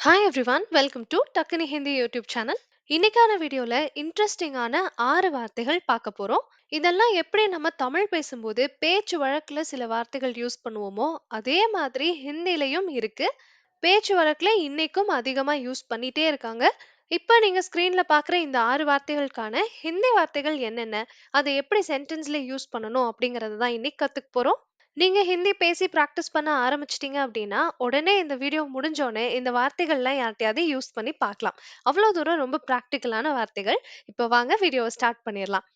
Hi everyone welcome to Takkuni Hindi YouTube channel இன்னைக்கான வீடியோல இன்ட்ரெஸ்டிங்கான ஆறு வார்த்தைகள் பார்க்க போறோம். இதெல்லாம் எப்படி நம்ம தமிழ் பேசும்போது பேச்சு வழக்குல சில வார்த்தைகள் யூஸ் பண்ணுவோமோ அதே மாதிரி ஹிந்திலையும் இருக்கு. பேச்சு வழக்குல இன்னைக்கும் அதிகமா யூஸ் பண்ணிட்டே இருக்காங்க. இப்போ நீங்க ஸ்கிரீன்ல பாக்குற இந்த ஆறு வார்த்தைகளுக்கான ஹிந்தி வார்த்தைகள் என்னென்ன அதை எப்படி சென்டென்ஸ்ல யூஸ் பண்ணணும் அப்படிங்கறத தான் இன்னைக்கு கத்துக்க போறோம். நீங்க ஹிந்தி பேசி பிராக்டிஸ் பண்ண ஆரம்பிச்சிட்டீங்க அப்படின்னா உடனே இந்த வீடியோ முடிஞ்சோடனே இந்த வார்த்தைகள்லாம் யார்ட்டையாவது யூஸ் பண்ணி பார்க்கலாம். அவ்வளோ தூரம் ரொம்ப ப்ராக்டிக்கலான வார்த்தைகள். இப்போ வாங்க வீடியோவை ஸ்டார்ட் பண்ணிடலாம்.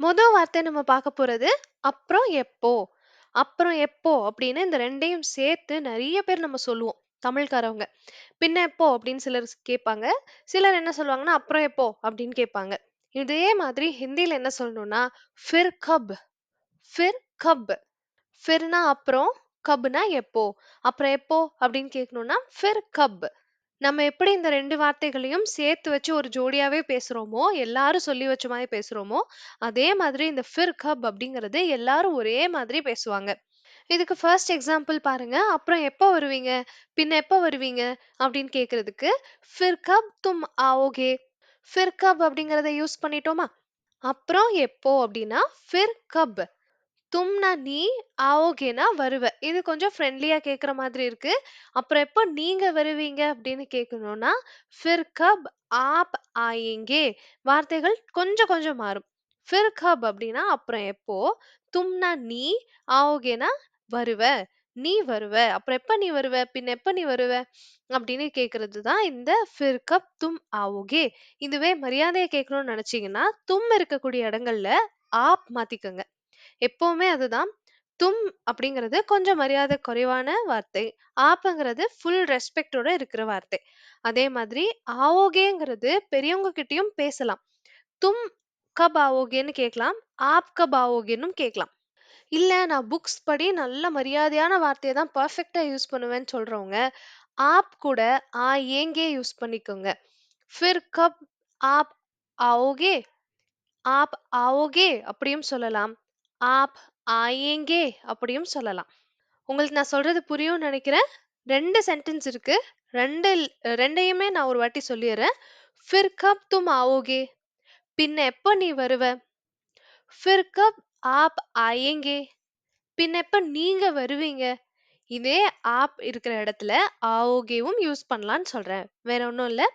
மொத வார்த்தை நம்ம பார்க்க போறது அப்புறம் எப்போ? அப்புறம் எப்போ? அப்படின்னு இந்த ரெண்டையும் சேர்த்து நிறைய பேர் நம்ம சொல்லுவோம். தமிழ்காரவங்க. பின்ன எப்போ? அப்படின்னு சிலர் கேட்பாங்க. சிலர் என்ன சொல்லுவாங்கன்னா அப்புறம் எப்போ? அப்படின்னு கேட்பாங்க. இதே மாதிரி ஹிந்தில என்ன சொல்லணும்னா ஃபிர் கப். ஃபிர் கப். ஃபிர்னா அப்புறம்? கப்னா எப்போ? அப்புறம் எப்போ? அப்படின்னு கேட்கணும்னா ஃபிர் கப். நம்ம எப்படி இந்த ரெண்டு வார்த்தைகளையும் சேர்த்து வச்சு ஒரு ஜோடியாவே பேசுறோமோ எல்லாரும் சொல்லி வச்ச மாதிரி பேசுறோமோ அதே மாதிரி இந்த ஃபிர் கப் அப்படிங்கிறது எல்லாரும் ஒரே மாதிரி பேசுவாங்க. இதுக்கு ஃபர்ஸ்ட் எக்ஸாம்பிள் பாருங்க. அப்புறம் எப்போ வருவீங்க? பின்ன எப்போ வருவீங்க? அப்படின்னு கேக்குறதுக்கு ஃபிர் கப் தும் ஆவோகே ஃபிர் கப் அப்படிங்கறத யூஸ் பண்ணிட்டோமா? அப்புறம் எப்போ அப்படின்னா ஃபிர் கப் தும்னா நீ ஆவோகேனா வருவ இது கொஞ்சம் ஃப்ரெண்ட்லியா கேக்குற மாதிரி இருக்கு. அப்புறம் எப்போ நீங்க வருவீங்க அப்படின்னு கேட்கணும்னா ஃபிர் கப் ஆப் ஆயேங்கே வார்த்தைகள் கொஞ்சம் கொஞ்சம் மாறும். ஃபிர் கப் அப்படின்னா அப்புறம் எப்போ? தும்னா நீ ஆவோகேனா வருவ? நீ வருவ? அப்புறம் எப்ப நீ வருவ? பின்ன எப்ப நீ வருவ? அப்படின்னு கேக்குறது தான் இந்த ஃபிர் கப் தும் ஆவோகே இதுவே மரியாதையை கேட்கணும்னு நினைச்சீங்கன்னா தும் இருக்கக்கூடிய இடங்கள்ல ஆப் மாத்திக்கோங்க. எப்பவுமே அதுதான். தும் அப்படிங்கிறது கொஞ்சம் மரியாதை குறைவான வார்த்தை. ஆப்புங்கிறது ஃபுல் ரெஸ்பெக்டோட இருக்கிற வார்த்தை. அதே மாதிரி ஆவோகேங்கிறது பெரியவங்க கிட்டயும் பேசலாம். தும் கப் ஆவோகேன்னு கேட்கலாம் ஆப் கப் ஆவோகேன்னு கேட்கலாம் இல்ல நான் புக்ஸ் படி நல்ல மரியாதையான வார்த்தையை தான் பர்ஃபெக்டா யூஸ் பண்ணுவேன்னு சொல்றவங்க ஆப் கூட ஆ ஏங்கே யூஸ் பண்ணிக்கோங்க. ஃபிர் கப் ஆப் ஆவோகே ஆப் ஆவோகே அப்படியும் சொல்லலாம். ஆப் ஆயேங்கே அப்படியும் சொல்லலாம். உங்களுக்கு நான் சொல்றது புரியும்னு நினைக்கிறேன். ரெண்டு சென்டென்ஸ் இருக்கு. ரெண்டு ரெண்டையுமே நான் ஒரு வாட்டி சொல்லிடுறேன். ஃபிர் கப் தும் ஆவோகே. பின்ன எப்போ நீ வருவ? ஃபிர் கப் ஆப் ஆயேங்கே. பின்னப்ப நீங்க வருவீங்க? இதே ஆப் இருக்கிற இடத்துல ஆவோகேவும் யூஸ் பண்ணலான்னு சொல்றேன். வேற ஒன்றும் இல்லை.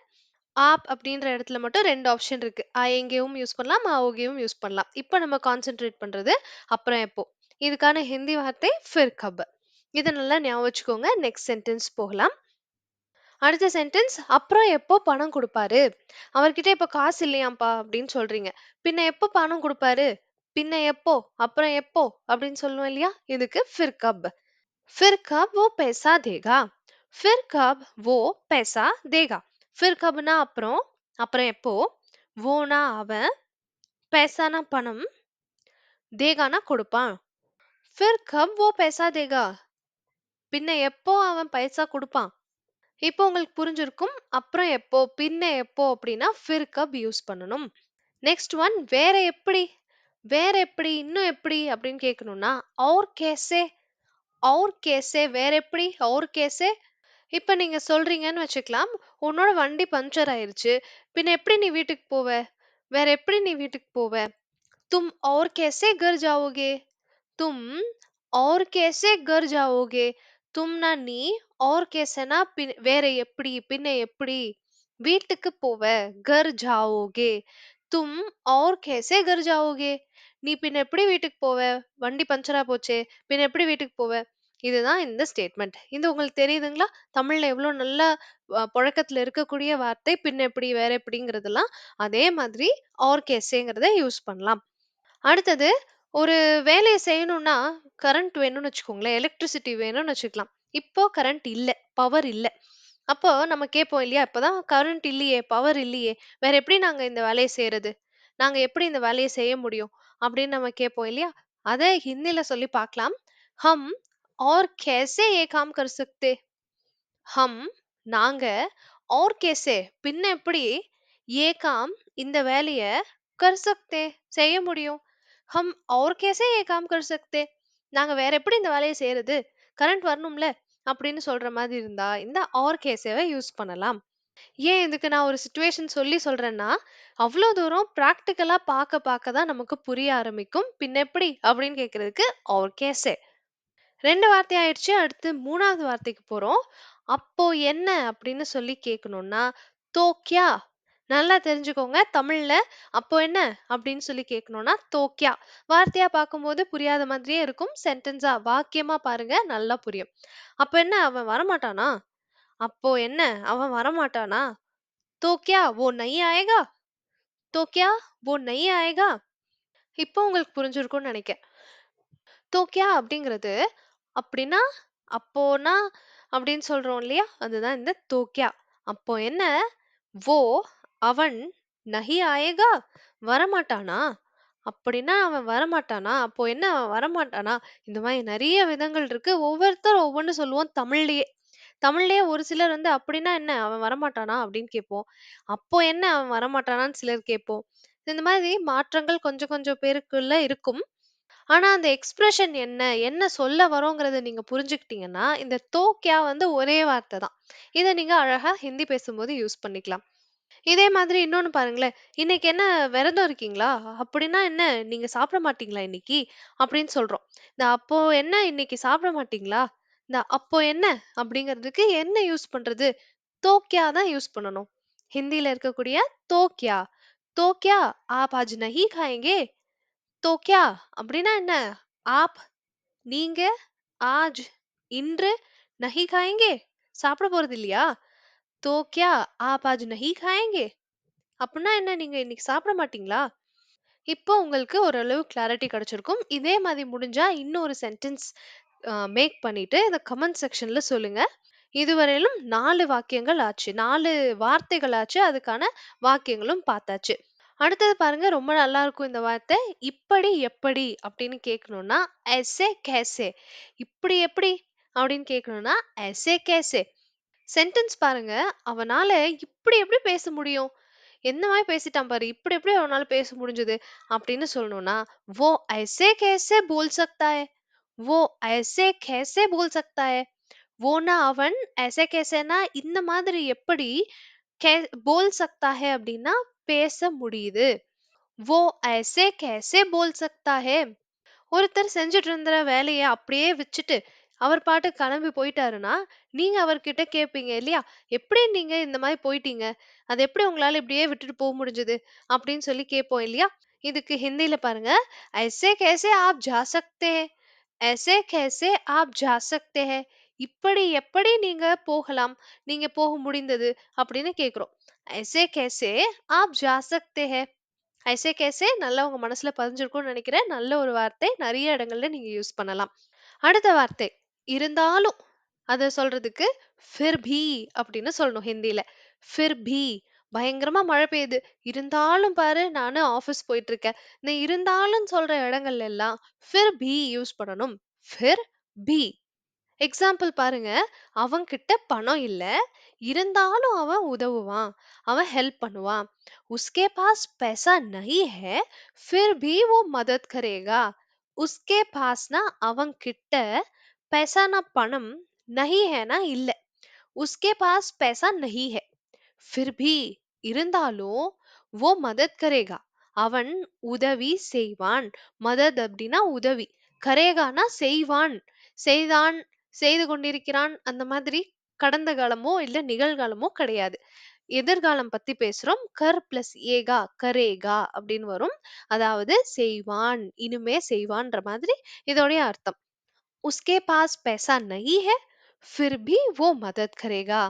ஆப் அப்படின்ற இடத்துல மட்டும் ரெண்டு ஆப்ஷன் இருக்கு. ஆயேங்கேவும் யூஸ் பண்ணலாம் ஆவோகேவும் யூஸ் பண்ணலாம். இப்போ நம்ம கான்சென்ட்ரேட் பண்றது அப்புறம் எப்போ? இதுக்கான ஹிந்தி வார்த்தை ஃபிர் கப் இதை நல்லா ஞாபகம் வச்சுக்கோங்க. நெக்ஸ்ட் சென்டென்ஸ் போகலாம். அடுத்த சென்டென்ஸ் அப்புறம் எப்போ பணம் கொடுப்பாரு? அவர்கிட்ட இப்ப காசு இல்லையாம்ப்பா அப்படின்னு சொல்றீங்க. பின்ன எப்போ பணம் கொடுப்பாரு? பின்ன எப்போ? அப்புறம் எப்போ? அப்படின்னு சொல்லுவோம் இல்லையா? இதுக்கு ஃபிர் கப் फिर कब वो पैसा देगा फिर कब वो पैसा देगा फिर கப்னா அப்புறம்? அப்புறம் எப்போ? வோனா அவன்? பேசானா பணம்? தேகானா கொடுப்பான். ஃபிர் கப் வோ பேசா தேகா பின்ன எப்போ அவன் பைசா கொடுப்பான்? இப்போ உங்களுக்கு புரிஞ்சிருக்கும். அப்புறம் எப்போ? பின்ன எப்போ? அப்படின்னா ஃபிர் கப் யூஸ் பண்ணணும். நெக்ஸ்ட் ஒன் வேற எப்படி? வேற எப்படி? இன்னும் எப்படி? அப்படின்னு கேட்கணும்னா, அவர் कैसे? அவர் कैसे? வேற எப்படி? அவர் कैसे?" இப்ப நீங்க சொல்றீங்கன்னு வச்சுக்கலாம், "உன்னோட வண்டி பஞ்சர் ஆயிருச்சு. பின்ன எப்படி நீ வீட்டுக்கு போவ? வேற எப்படி நீ வீட்டுக்கு போவ? तुम और कैसे घर जाओगे? तुम और कैसे घर जाओगे?" तुमனா நீ, அவர் कैसेனா பின் வேற எப்படி? பின்ன எப்படி? வீட்டுக்கு போவ, घर ஜாவோகே तुम அவர் कैसे घर ஜாவோகே நீ பின்ன எப்படி வீட்டுக்கு போவ? வண்டி பஞ்சரா போச்சே பின்ன எப்படி வீட்டுக்கு போவ? இதுதான் இந்த ஸ்டேட்மெண்ட். இது உங்களுக்கு தெரியுதுங்களா? தமிழ்ல எவ்வளவு நல்ல புழக்கத்துல இருக்கக்கூடிய வார்த்தை பின்ன எப்படி வேற எப்படிங்கிறதெல்லாம். அதே மாதிரி ஆர் கேஸேங்கிறத யூஸ் பண்ணலாம். அடுத்தது ஒரு வேலையை செய்யணும்னா கரண்ட் வேணும்னு வச்சுக்கோங்களேன் எலக்ட்ரிசிட்டி வேணும்னு வச்சுக்கலாம். இப்போ கரண்ட் இல்ல பவர் இல்ல. அப்போ நம்ம கேட்போம் இல்லையா? இப்பதான் கரண்ட் இல்லையே பவர் இல்லையே. வேற எப்படி நாங்க இந்த வேலையை செய்யறது நாங்க எப்படி இந்த வேலையை செய்ய முடியும்? அப்படின்னு நம்ம கேட்போம் இல்லையா அதை ஹிந்தில சொல்லி பார்க்கலாம் ஹம் और कैसे ये काम कर सकते ஹம் நாங்க और कैसे பின்ன எப்படி ஏ காம் இந்த வேலைய कर सकते செய்ய முடியும் हम और कैसे ये काम कर सकते நாங்க வேற எப்படி இந்த வேலையை செய்யறது கரண்ட் வரணும்ல அப்படின்னு சொல்ற மாதிரி இருந்தா இந்த ஆர் கேஸவை யூஸ் பண்ணலாம் ஏன் இதுக்கு நான் ஒரு சுச்சுவேஷன் சொல்லி சொல்றேன்னா அவ்வளோ தூரம் ப்ராக்டிக்கலா பார்க்க பார்க்க தான் நமக்கு புரிய ஆரம்பிக்கும். பின்ன எப்படி? அப்படின்னு கேட்கறதுக்கு அவர் கேஸே ரெண்டு வார்த்தை ஆயிடுச்சு. அடுத்து மூணாவது வார்த்தைக்கு போறோம். அப்போ என்ன அப்படின்னு சொல்லி கேட்கணும்னா தோக்கியா? நல்லா தெரிஞ்சுக்கோங்க தமிழ்ல. அப்போ என்ன அப்படின்னு சொல்லி கேட்கணும்னா தோக்கியா. வார்த்தையா பார்க்கும்போது புரியாத மாதிரியே இருக்கும். சென்டென்ஸா வாக்கியமா பாருங்க நல்லா புரியும். அப்ப என்ன அவன் வரமாட்டானா? அப்போ என்ன? அவன் வரமாட்டானா? தோக்கியா ஓ நை ஆயேகா? தோக்கியா ஓ நை ஆயேகா? இப்போ உங்களுக்கு புரிஞ்சிருக்கும்னு நினைக்கிறேன். தோக்கியா அப்படிங்கிறது அப்படின்னா அப்போனா அப்படின்னு சொல்றோம் இல்லையா? அதுதான் இந்த தோக்கியா. அப்போ என்ன? ஓ அவன் நகி ஆயேகா? வரமாட்டானா? அப்படின்னா அவன் வரமாட்டானா? அப்போ என்ன? அவன் வரமாட்டானா? இந்த மாதிரி நிறைய விதங்கள் இருக்கு. ஒவ்வொருத்தரும் ஒவ்வொன்று சொல்லுவோம் தமிழ்லயே. தமிழ்லயே ஒரு சிலர் வந்து அப்படின்னா என்ன? அவன் வரமாட்டானா? அப்படின்னு கேட்போம். அப்போ என்ன அவன் வரமாட்டானான்னு சிலர் கேட்போம். இந்த மாதிரி மாற்றங்கள் கொஞ்சம் கொஞ்சம் பேருக்குள்ள இருக்கும். ஆனா அந்த எக்ஸ்பிரஷன் என்ன? என்ன சொல்ல வரோங்கிறத நீங்க புரிஞ்சுக்கிட்டீங்கன்னா இந்த தோக்கியா வந்து ஒரே வார்த்தை தான். இதை நீங்க அழகா ஹிந்தி பேசும்போது யூஸ் பண்ணிக்கலாம். இதே மாதிரி இன்னொன்னு பாருங்களேன். இன்னைக்கு என்ன விரதம் இருக்கீங்களா? அப்படின்னா என்ன? நீங்க சாப்பிட மாட்டீங்களா இன்னைக்கு? அப்படின்னு சொல்றோம். இந்த அப்போ என்ன இன்னைக்கு சாப்பிட மாட்டீங்களா? இந்த அப்போ என்ன அப்படிங்கிறதுக்கு என்ன யூஸ் பண்றது தோக்கியா தான் யூஸ் பண்ணணும் ஹிந்தில இருக்கக்கூடிய தோக்கியா தோக்கியா ஆப் ஆஜ் நஹி खाएंगे तो क्या அப்படின்னா என்ன ஆப் நீங்க ஆஜ் இன்று நஹி खाएंगे சாப்பிட போறது இல்லையா तो क्या आप आज नहीं खाएंगे அப்படின்னா என்ன நீங்க இன்னைக்கு சாப்பிட மாட்டீங்களா இப்போ உங்களுக்கு ஓரளவு கிளாரிட்டி கிடைச்சிருக்கும் இதே மாதிரி முடிஞ்சா இன்னொரு சென்டென்ஸ் மேக் பண்ணிட்டு இந்த கமெண்ட் செக்ஷன்ல சொல்லுங்க. இதுவரையிலும் நாலு வாக்கியங்கள் ஆச்சு. நாலு வார்த்தைகள் ஆச்சு. அதுக்கான வாக்கியங்களும் பார்த்தாச்சு. அடுத்தது பாருங்க ரொம்ப நல்லா இருக்கும் இந்த வார்த்தை. இப்படி எப்படி அப்படின்னு கேட்கணும்னா எஸ்ஏ கேசே இப்படி எப்படி அப்படின்னு கேட்கணும்னா எஸ்ஏ கேசே சென்டென்ஸ் பாருங்க. அவனால இப்படி எப்படி பேச முடியும்? என்ன மாதிரி பேசிட்டான் பாரு. இப்படி எப்படி அவனால பேச முடிஞ்சது? அப்படின்னு சொல்லணும்னா வோ ஐசே கேசே போல் சக்தா वो ऐसे कैसे बोल सकता है? वो ना அவன் "எசை கேசைனா இந்த மாதிரி எப்படி கே போல் सकता है" அப்படின்னா பேச முடியுது. "वो ऐसे कैसे बोल सकता है?" ஒருத்தர் செஞ்சுட்டு இருந்த வேலையை அப்படியே விட்டுட்டு, அவர் பாட்டு கிளம்பி போயிட்டாருன்னா, நீங்க அவர்கிட்ட கேட்பீங்க இல்லையா? "எப்படி நீங்க இந்த மாதிரி போயிட்டீங்க? அது எப்படி உங்களால இப்படியே விட்டுட்டு போக முடிஞ்சது?" அப்படின்னு சொல்லி கேட்போம் இல்லையா? இதுக்கு ஹிந்தியில பாருங்க "ऐसे கேசே ஆப் ஜா சக்தே "எசே கேசே ஆப் ஜா சக்தே ஹே?" "இப்படி எப்படி நீங்க போகலாம்? நீங்க போக முடிந்தது?" அப்படின்னு கேக்குறோம். ஐசே கேசே ஆப் ஜா சக்தே ஹே?" "ஐசே கேசே" நல்லா உங்க மனசுல பதிஞ்சிருக்கும்னு நினைக்கிறேன் நல்ல ஒரு வார்த்தை. நிறைய இடங்கள்ல நீங்க யூஸ் பண்ணலாம். அடுத்த வார்த்தை "இருந்தாலும்" அத சொல்றதுக்கு "ஃபிர் பி அப்படின்னு சொல்லணும் ஹிந்தில. "ஃபிர் பி பயங்கரமா மழை பெய்யுது. இருந்தாலும் பாரு நானு ஆஃபீஸ் போயிட்டுருக்கேன். இந்த இருந்தாலும் சொல்ற இடங்கள்ல எல்லாம் "ஃபிர் பி யூஸ் பண்ணணும். "ஃபிர் भी" எக்ஸாம்பிள் பாருங்க. அவன்கிட்ட பணம் இல்ல. இருந்தாலும் அவன் உதவுவான். அவன் ஹெல்ப் பண்ணுவான். "उसके पास पैसा नहीं है, फिर भी वो मदद करेगा." "उसके पास"னா அவன்கிட்ட, பைசானா பணம், "नहीं है"னா இல்ல. "उसके பாஸ் பைசா नहीं है, फिर भी" இருந்தாலும் वो மதத் கரேகா அவன் உதவி செய்வான் மதத் அப்படின்னா உதவி கரேகானா செய்வான் செய்தான் செய்து கொண்டிருக்கிறான் அந்த மாதிரி கடந்த காலமோ இல்ல நிகழ்காலமோ கிடையாது எதிர்காலம் பத்தி பேசுறோம் கர் பிளஸ் ஏகா கரேகா அப்படின்னு வரும் அதாவது செய்வான் இனிமே செய்வான்ற மாதிரி இதோடைய அர்த்தம் உஸ்கே பாஸ் पैसा नहीं है फिर भी वो मदद करेगा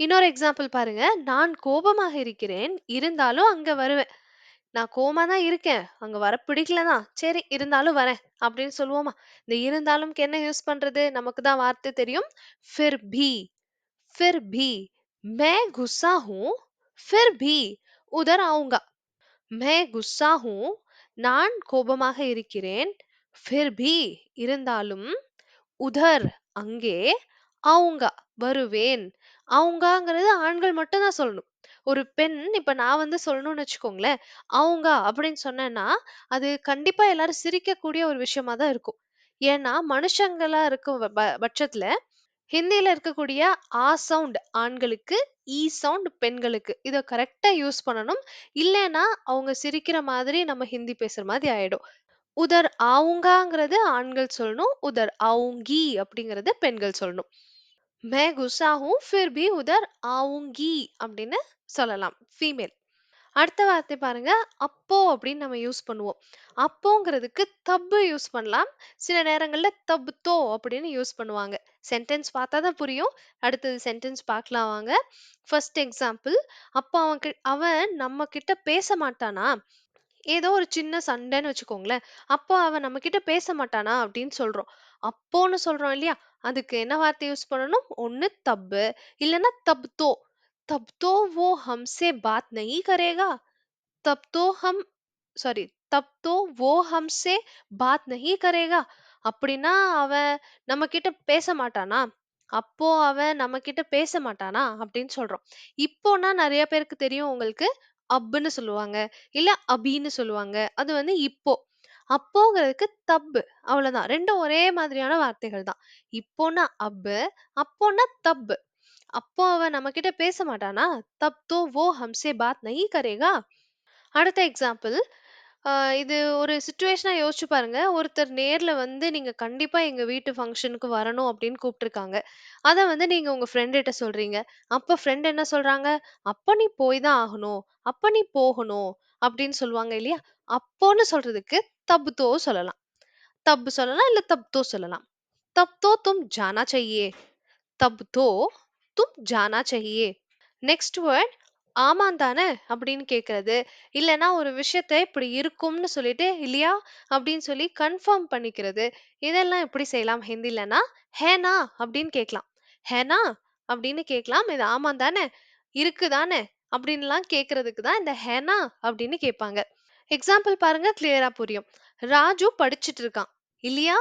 இன்னொரு எக்ஸாம்பிள் பாருங்க நான் கோபமாக இருக்கிறேன் இருந்தாலும் அங்க வருவேன் நான் கோவமா தான் இருக்கேன் அங்க வர பிடிக்கல தான் சரி இருந்தாலும் வரேன் அப்படின்னு சொல்லுவோமா இந்த இருந்தாலும்க்கு என்ன யூஸ் பண்றது நமக்கு தான் வார்த்தை தெரியும் फिर भी फिर भी मैं गुस्सा हूं फिर भी उधर आऊंगा मैं गुस्सा हूं நான் கோபமாக இருக்கிறேன் फिर भी இருந்தாலும் உதர் அங்கே அவங்க வருவேன் அவங்கங்கிறது ஆண்கள் மட்டும் தான் சொல்லணும் ஒரு பெண் இப்ப நான் வந்து சொல்லணும்னு வச்சுக்கோங்களேன், "அவுங்க" அப்படின்னு சொன்னேன்னா, அது கண்டிப்பா எல்லாரும் சிரிக்கக்கூடிய ஒரு விஷயமா தான் இருக்கும். ஏன்னா, மனுஷங்களா இருக்கும் ப பட்சத்துல ஹிந்தியில இருக்கக்கூடிய ஆ சவுண்ட் ஆண்களுக்கு, ஈ சவுண்ட் பெண்களுக்கு. இத கரெக்ட்டா யூஸ் பண்ணணும். இல்லைன்னா, அவங்க சிரிக்கிற மாதிரி நம்ம ஹிந்தி பேசுற மாதிரி ஆயிடும். உதர் ஆவுங்காங்கிறது ஆண்கள் சொல்லணும். உதர் ஆவுங்கி அப்படிங்கிறது பெண்கள் சொல்லணும். मैं गुस्सा हूँ फिर भी उधर आऊँगी அப்படின்னு சொல்லலாம். ஃபீமேல். அடுத்த வார்த்தை பாருங்க. அப்போ அப்படின்னு நம்ம யூஸ் பண்ணுவோம். அப்போங்கிறதுக்கு தப்பு யூஸ் பண்ணலாம். சில நேரங்கள்ல தப் தோ அப்படின்னு யூஸ் பண்ணுவாங்க. சென்டென்ஸ் பார்த்தா தான் புரியும். அடுத்தது சென்டென்ஸ் பார்க்கலாம் வாங்க. First example. அப்ப அவன் கிட் அவன் நம்ம கிட்ட பேச மாட்டானா? ஏதோ ஒரு சின்ன சண்டைன்னு வச்சுக்கோங்களேன். அப்போ அவன் நம்மகிட்ட பேச மாட்டானா அப்படின்னு சொல்றோம். அப்போன்னு சொல்றோம் இல்லையா? அதுக்கு என்ன வார்த்தை யூஸ் பண்ணணும்? ஒண்ணு தப்பு, இல்லன்னா தப் தோ. तब तो वो हमसे बात नहीं करेगा तब तो हम சாரி तब तो वो हमसे बात नहीं करेगा அப்படின்னா அவன் நம்ம கிட்ட பேச மாட்டானா அப்போ அவன் நம்ம கிட்ட பேச மாட்டானா அப்படின்னு சொல்றோம் இப்போனா நிறைய பேருக்கு தெரியும் உங்களுக்கு அப்புன்னு சொல்லுவாங்க இல்ல அபின்னு சொல்லுவாங்க அது வந்து இப்போ அப்போங்கிறதுக்கு தப்பு அவ்வளவுதான் ரெண்டும் ஒரே மாதிரியான வார்த்தைகள் தான் இப்போனா அப்பு அப்போனா தப்பு அப்போ அவன் நம்ம கிட்ட பேச மாட்டானா தப் தோ वो हमसे बात नहीं करेगा அடுத்த எக்ஸாம்பிள் இது ஒரு சிச்சுவேஷனா யோசிச்சு பாருங்க ஒருத்தர் நேர்ல வந்து நீங்க கண்டிப்பா எங்க வீட்டு ஃபங்க்ஷனுக்கு வரணும் அப்படின்னு கூப்பிட்டுருக்காங்க அத வந்து நீங்க உங்க ஃப்ரெண்ட் கிட்ட சொல்றீங்க அப்ப ஃப்ரெண்ட் என்ன சொல்றாங்க அப்ப நீ போய் தான் ஆகணும் அப்ப நீ போகணும் அப்படின்னு சொல்லுவாங்க இல்லையா அப்போன்னு சொல்றதுக்கு தப் தோ சொல்லலாம் தப் சொல்லலாம் இல்ல தப் தோ சொல்லலாம் தப் தோ தும் ஜானா चाहिए தப் தோ தும் ஜானா चाहिए நெக்ஸ்ட் வேர்ட் ஆமாம் தானே அப்படின்னு கேக்குறது இல்லனா ஒரு விஷயத்த இப்படி இருக்கும்னு சொல்லிட்டு இல்லையா அப்படின்னு சொல்லி கன்ஃபார்ம் பண்ணிக்கிறது இதெல்லாம் எப்படி செய்யலாம் ஹிந்திலனா ஹேனா அப்படின்னு கேட்கலாம் ஹேனா அப்படின்னு கேட்கலாம் இது ஆமாம் தானே இருக்கு தானே அப்படின்லாம் கேக்குறதுக்கு தான் இந்த ஹேனா அப்படின்னு கேட்பாங்க எக்ஸாம்பிள் பாருங்க கிளியரா புரியும். ராஜு படிச்சிட்டு இருக்கான் இல்லையா?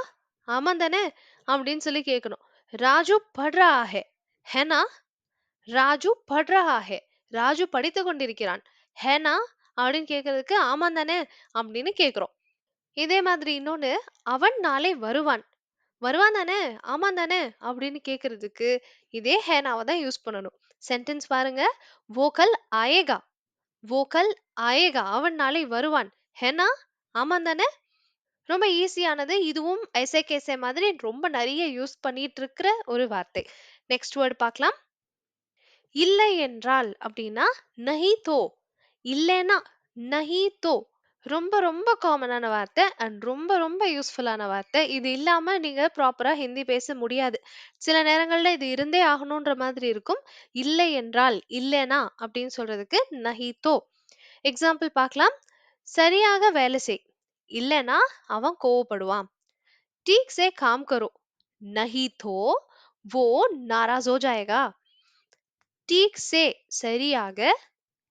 ஆமாம் தானே அப்படின்னு சொல்லி கேட்கணும் ராஜு படுறா ஹே ஹேனா? ராஜு படுறா ஹே ராஜு படித்து கொண்டிருக்கிறான். ஹேனா? அப்படின்னு கேட்கறதுக்கு ஆமாம் தானே அப்படின்னு கேட்குறோம் இதே மாதிரி இன்னொன்னு அவன் நாளை வருவான். வருவான் தானே ஆமாம் தானே அப்படின்னு கேக்குறதுக்கு இதே ஹேனாவை தான் யூஸ் பண்ணணும். சென்டென்ஸ் பாருங்க. வோக்கல் ஆயேகா. வோக்கல் ஆயேகா அவன் நாளை வருவான். ஹேனா ஆமாம் தானே? ரொம்ப ஈஸியானது. இதுவும் எஸ்ஏ கேசே மாதிரி ரொம்ப நிறைய யூஸ் பண்ணிட்டு இருக்கிற ஒரு வார்த்தை. நெக்ஸ்ட் வேர்டு பார்க்கலாம். இல்லை என்றால் அப்படின்னா நஹி தோ இல்லைன்னா நஹி தோ ரொம்ப ரொம்ப காமனான வார்த்தை அண்ட் ரொம்ப ரொம்ப யூஸ்ஃபுல்லான வார்த்தை. இது இல்லாமல் நீங்கள் ப்ராப்பராக ஹிந்தி பேச முடியாது. சில நேரங்களில் இது இருந்தே ஆகணுன்ற மாதிரி இருக்கும். இல்லை என்றால் இல்லைனா அப்படின்னு சொல்கிறதுக்கு நஹி தோ எக்ஸாம்பிள் பார்க்கலாம் சரியாக வேலை செய் இல்லைனா அவன் கோவப்படுவான் ठीक से काम करो नहीं तो वो नाराज हो जाएगा ठीक से சரியாக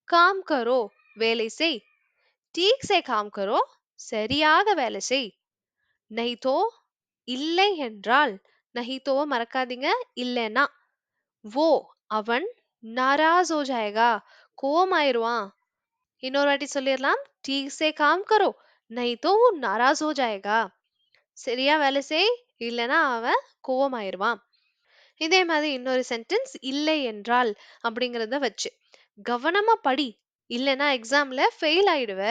காம் கரோ வேலை செய் ठीक से काम करो சரியாக வேலை செய் नहीं तो இல்லை என்றால் नहीं तो மறக்காதீங்க இல்லைன்னா वो அவன் नाराज हो जाएगा கோவமாயிருவான் இன்னொரு வாட்டி சொல்லிடலாம் ठीक से काम करो नहीं तो वो नाराज हो जाएगा சரியா வேலை செய் இல்லைன்னா அவன் கோவமாயிருவான் இதே மாதிரி இன்னொரு சென்டென்ஸ் இல்லை என்றால் அப்படிங்கறத வச்சு கவனமா படி இல்லைன்னா எக்ஸாம்ல ஃபெயில் ஆயிடுவ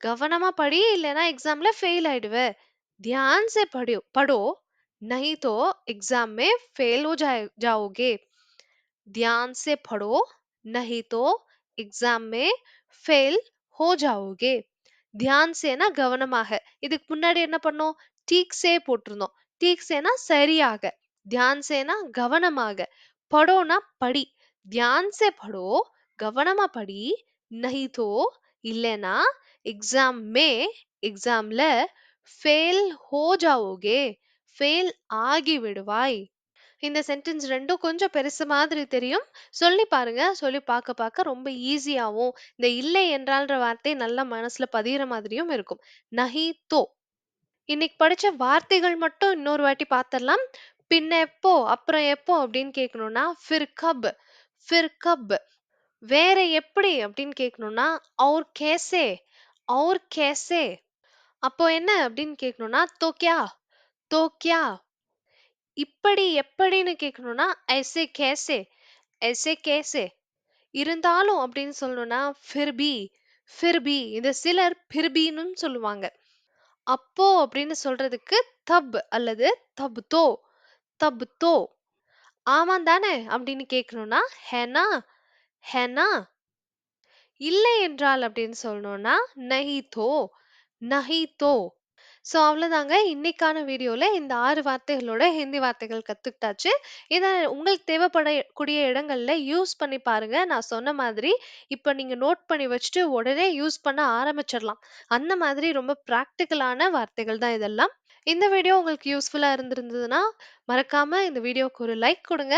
கவனமா படி இல்லைன்னா எக்ஸாம்ல ஃபெயில் ஆயிடுவ ध्यान से पढ़ो पढ़ो नहीं तो एग्जाम में फेल हो जाए जाओगे ध्यान से पढ़ो नहीं तो एग्जाम में ஃபெயில் ஹோ ஜாவோகே தியான் சேனா கவனமாக இதுக்கு முன்னாடி என்ன பண்ணோம் டீக்ஸே போட்டிருந்தோம் டீக்ஸேனா சரியாக தியான் சேனா கவனமாக படோனா படி தியான்சே படோ கவனமா படி நஹி தோ இல்லைனா எக்ஸாம் மே எக்ஸாம்ல ஃபெயில் ஹோ ஜாவோகே ஃபெயில் ஆகி விடுவாய் இந்த சென்டென்ஸ் ரெண்டும் கொஞ்சம் பெருசு மாதிரி தெரியும். சொல்லி பாருங்க. சொல்லி பார்க்க பார்க்க ரொம்ப ஈஸியாகவும் இந்த இல்லை என்றால்ன்ற வார்த்தை நல்லா மனசுல பதியிற மாதிரியும் இருக்கும். நஹி தோ. இன்னைக்கு படிச்ச வார்த்தைகள் மட்டும் இன்னொரு வாட்டி பார்த்துடலாம் "பின்ன எப்போ? அப்புறம் எப்போ?" அப்படின்னு கேட்கணும்னா, "ஃபிர் கப்? ஃபிர் கப்?" "வேற எப்படி?" அப்படின்னு கேட்கணும்னா, அவர் கேசே? அவர் கேசே?" "அப்போ என்ன?" அப்படின்னு கேட்கணும்னா, தோக்கியா தோக்கியா இப்படி எப்படின்னு கேட்கணும்னா, "ऐसे कैसे? ऐसे कैसे?" இருந்தாலும் அப்படின்னு சொல்லணும்னா, "फिर भी, फिर भी" இத சிலர் "फिर भी" ன்னும் சொல்லுவாங்க. அப்போ அப்படின்னு சொல்றதுக்கு தப் அல்லது தப் தோ, தப் தோ. ஆமாம் தானே அப்படின்னு கேட்கணும்னா, "है ना? है ना?" இல்லை என்றால் அப்படின்னு சொல்லணும்னா, "नहीं तो, नहीं तो." ஸோ அவ்வளோதாங்க. இன்னைக்கான வீடியோல இந்த 6 வார்த்தைகளோட ஹிந்தி வார்த்தைகள் கத்துக்கிட்டாச்சு. இத உங்களுக்கு தேவைப்படக்கூடிய இடங்கள்ல யூஸ் பண்ணி பாருங்க. நான் சொன்ன மாதிரி இப்ப நீங்க நோட் பண்ணி வச்சுட்டு உடனே யூஸ் பண்ண ஆரம்பிச்சிடலாம். அந்த மாதிரி ரொம்ப பிராக்டிகலான வார்த்தைகள் தான் இதெல்லாம். இந்த வீடியோ உங்களுக்கு யூஸ்ஃபுல்லா இருந்திருந்ததுன்னா, மறக்காம இந்த வீடியோக்கு ஒரு லைக் கொடுங்க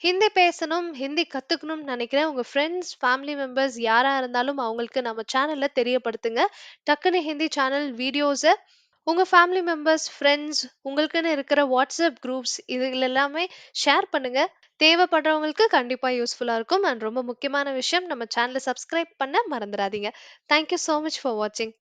ஹிந்தி பேசணும், ஹிந்தி கத்துக்கணும்னு நினைக்கிற உங்க ஃப்ரெண்ட்ஸ், ஃபேமிலி மெம்பர்ஸ் யாரா இருந்தாலும் அவங்களுக்கு நம்ம சேனல்ல தெரியப்படுத்துங்க. டக்குனு ஹிந்தி சேனல் வீடியோஸ உங்க ஃபேமிலி மெம்பர்ஸ், ஃப்ரெண்ட்ஸ் உங்களுக்குன்னு இருக்கிற வாட்ஸ்அப் குரூப்ஸ் இதுல எல்லாமே ஷேர் பண்ணுங்க. தேவைப்படுறவங்களுக்கு கண்டிப்பா யூஸ்ஃபுல்லா இருக்கும். அண்ட் ரொம்ப முக்கியமான விஷயம் நம்ம சேனல சப்ஸ்கிரைப் பண்ண மறந்துடாதீங்க thank you so much for வாட்சிங்.